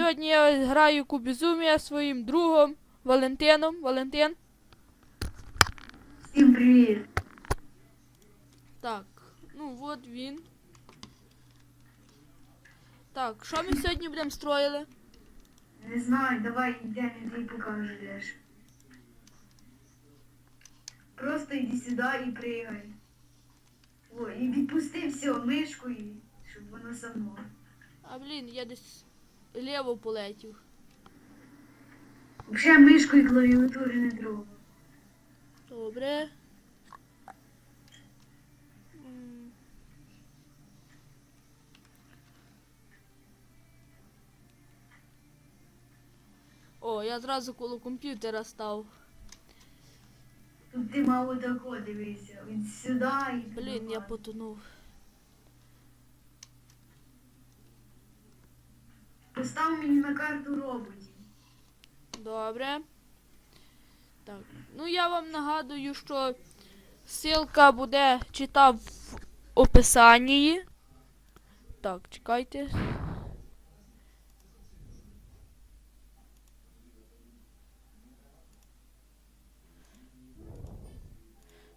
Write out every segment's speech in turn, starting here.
Сьогодні я граю Кубізумія своїм другом Валентином. Валентин. Всім привіт. Так, ну от він. Так, що ми сьогодні будемо строїли? Не знаю, давай йдемо, я тобі покажу Леш. Просто йди сюди і пригай. О, і відпусти все, мишку, і, щоб воно само. А блін, я десь ліво полетів. Вже мишку і клавіатури не трогай. Добре. О, я зразу коло комп'ютера став. Тут ти мало тако дивися. Від сюди і. Блін, я потонув. Постав мені на карту роботів. Добре. Так. Ну я вам нагадую, що ссылка буде читав в описанні. Так, чекайте.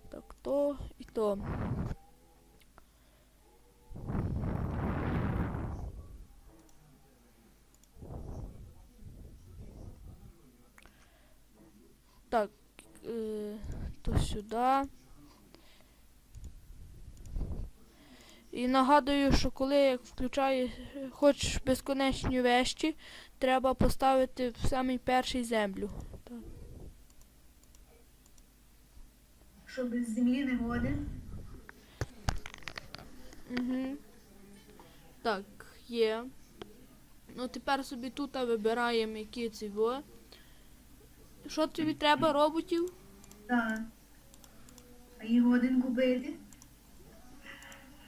Так, то і то. Так, е, то сюди. І нагадую, що коли як включаєш хоч безконечні вещі, треба поставити в самий перший землю. Так. Що без землі не годен. Угу. Так, є. Ну тепер собі тут вибираємо які ці во. Що тобі треба роботів? Так. А їх годин купити?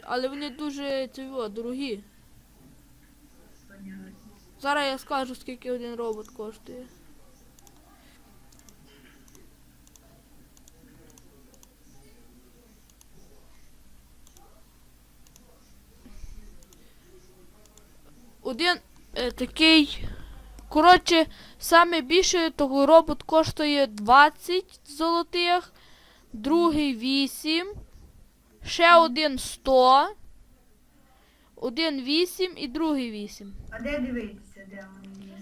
Але вони дуже ці дорогі. Понятно. Зараз я скажу, скільки один робот коштує. Один е, такий. Коротше, саме більше того робот коштує 20 золотих, другий 8, ще один 100, один 8 і другий 8. А де дивитися, де вони є?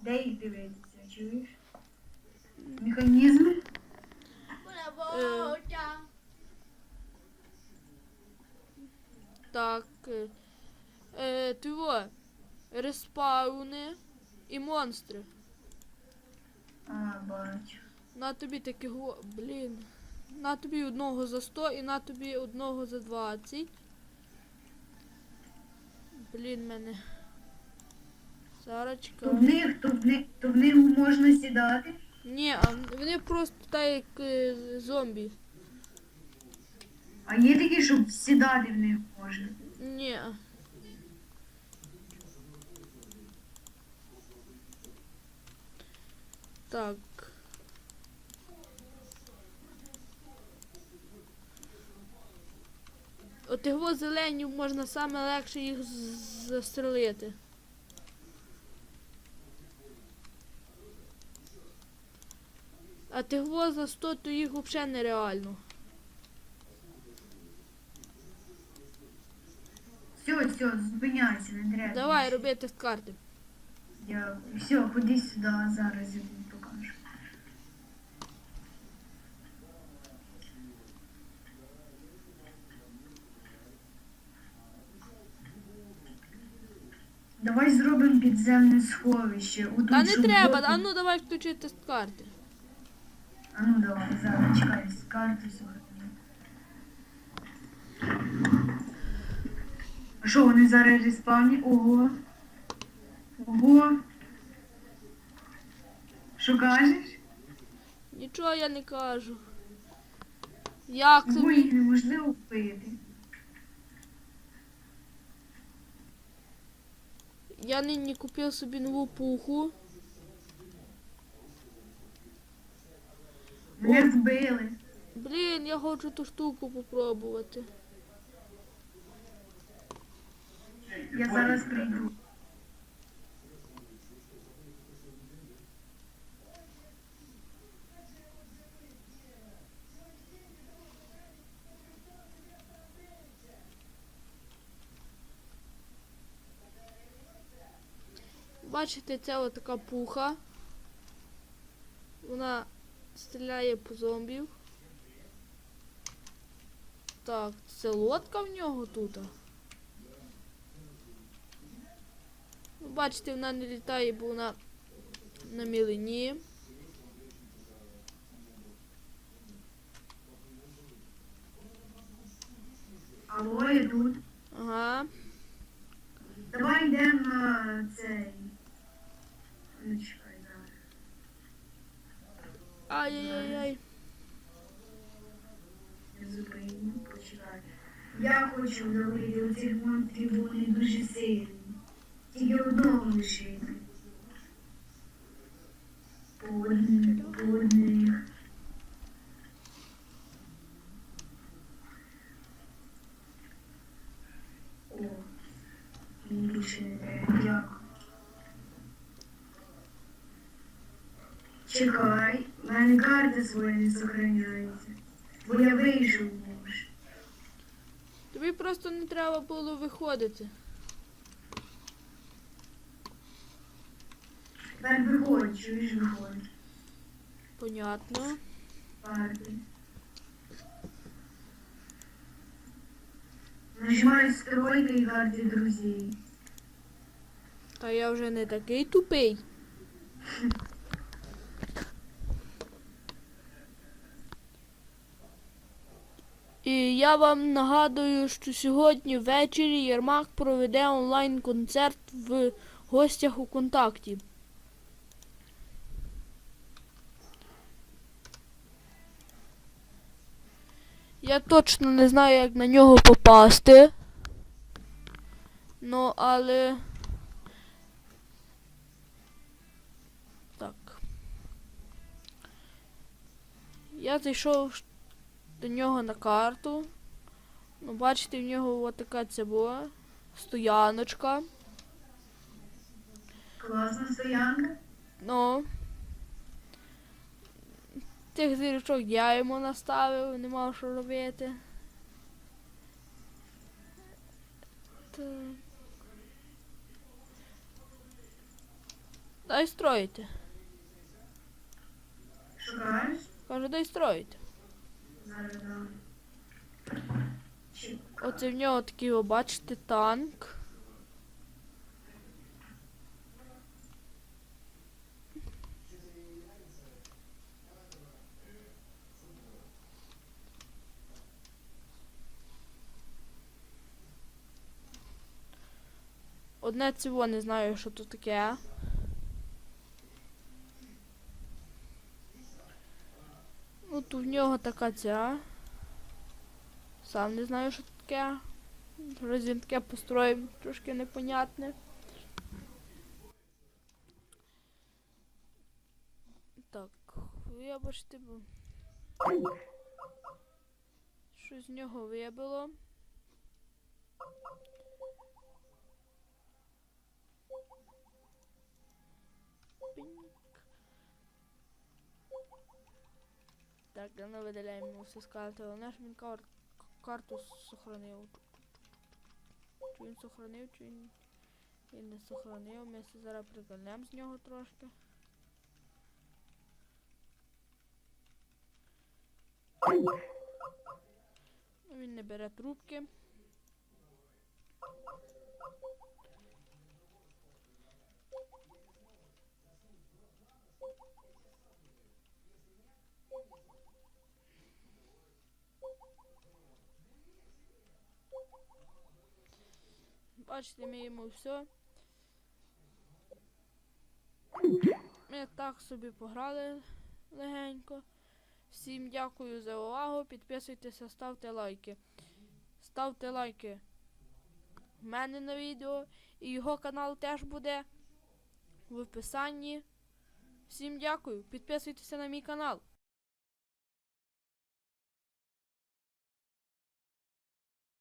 Де їх дивитися, чуєш? Механізми? Е, Так. Е, е, тиво, респауни і монстри. А, бачу. На тобі такого. Блін. На тобі одного за 100 і на тобі одного за 20. Блін мене. Зараз То в них, то в них, то в них можна сідати. Ні, а вони просто так як е, зомбі. А є такі, щоб сідати в них можна. Ні. Так. От його зелені можна саме легше їх застрелити. А тего за 100, то їх взагалі нереально. Все, все, зупиняйся, не треба. Давай робити карти. Дякую. Все, ходи сюди, зараз я Давай зробимо підземне сховище. Отут, Та не треба, а ну давай включити карти. А ну давай, зараз чекай, з карти згодом. А що, вони зараз респавні? Ого. Ого. Що кажеш? Нічого я не кажу. Як Ого, тобі? їх неможливо вбити. Я нині купив собі нову пуху. Мене збили. Блін, я хочу ту штуку попробувати. Я зараз прийду. Бачите, це отака пуха. Вона стріляє по зомбів. Так, це лодка в нього тут. Ну, Бачите, вона не літає, бо вона на мілині. Алло, тут. Ага. Давай йдемо на цей. Ай-яй-яй-яй. Я зупиню, почекай. Я хочу добити оцих монстрів, бо вони дуже сильні. Тільки одного лишити. По одних, по одних. О, мені більше не треба. Дякую. Чекай, в Мене карта своя не сохраняється. Бо я вийшов може. Тобі просто не треба було виходити. Тепер виходь, чуєш, виходь. Понятно. Карти. Нажимай стройка і карти друзей. Та я вже не такий тупий. І я вам нагадую, що сьогодні ввечері Єрмак проведе онлайн-концерт в гостях у контакті. Я точно не знаю, як на нього попасти. Ну, але. Так. Я зайшов до нього на карту. Ну, бачите, в нього от така це була стояночка. Класна стоянка. Ну. Тих зірочок я йому наставив, не мав що робити. Так. Дай строїти. Шукаєш? Кажу, дай строїти. Оце в нього такий, о, бачите, танк. Одне цього не знаю, що тут таке. Ну, тут в нього така ця. Сам не знаю, що таке. Щось він таке построїв трошки непонятне. Так, вибачте, бо щось з нього вибило. Піньк. Так, давно видаляємо все з карти, ж він кар карту сохранив. Чи він сохранив, чи він, він не сохранив. Ми зараз прикольнемо з нього трошки. Ну, Він не бере трубки. Бачите, ми йому все. Ми так собі пограли легенько. Всім дякую за увагу. Підписуйтеся, ставте лайки. Ставте лайки в мене на відео. І його канал теж буде в описанні. Всім дякую. Підписуйтеся на мій канал.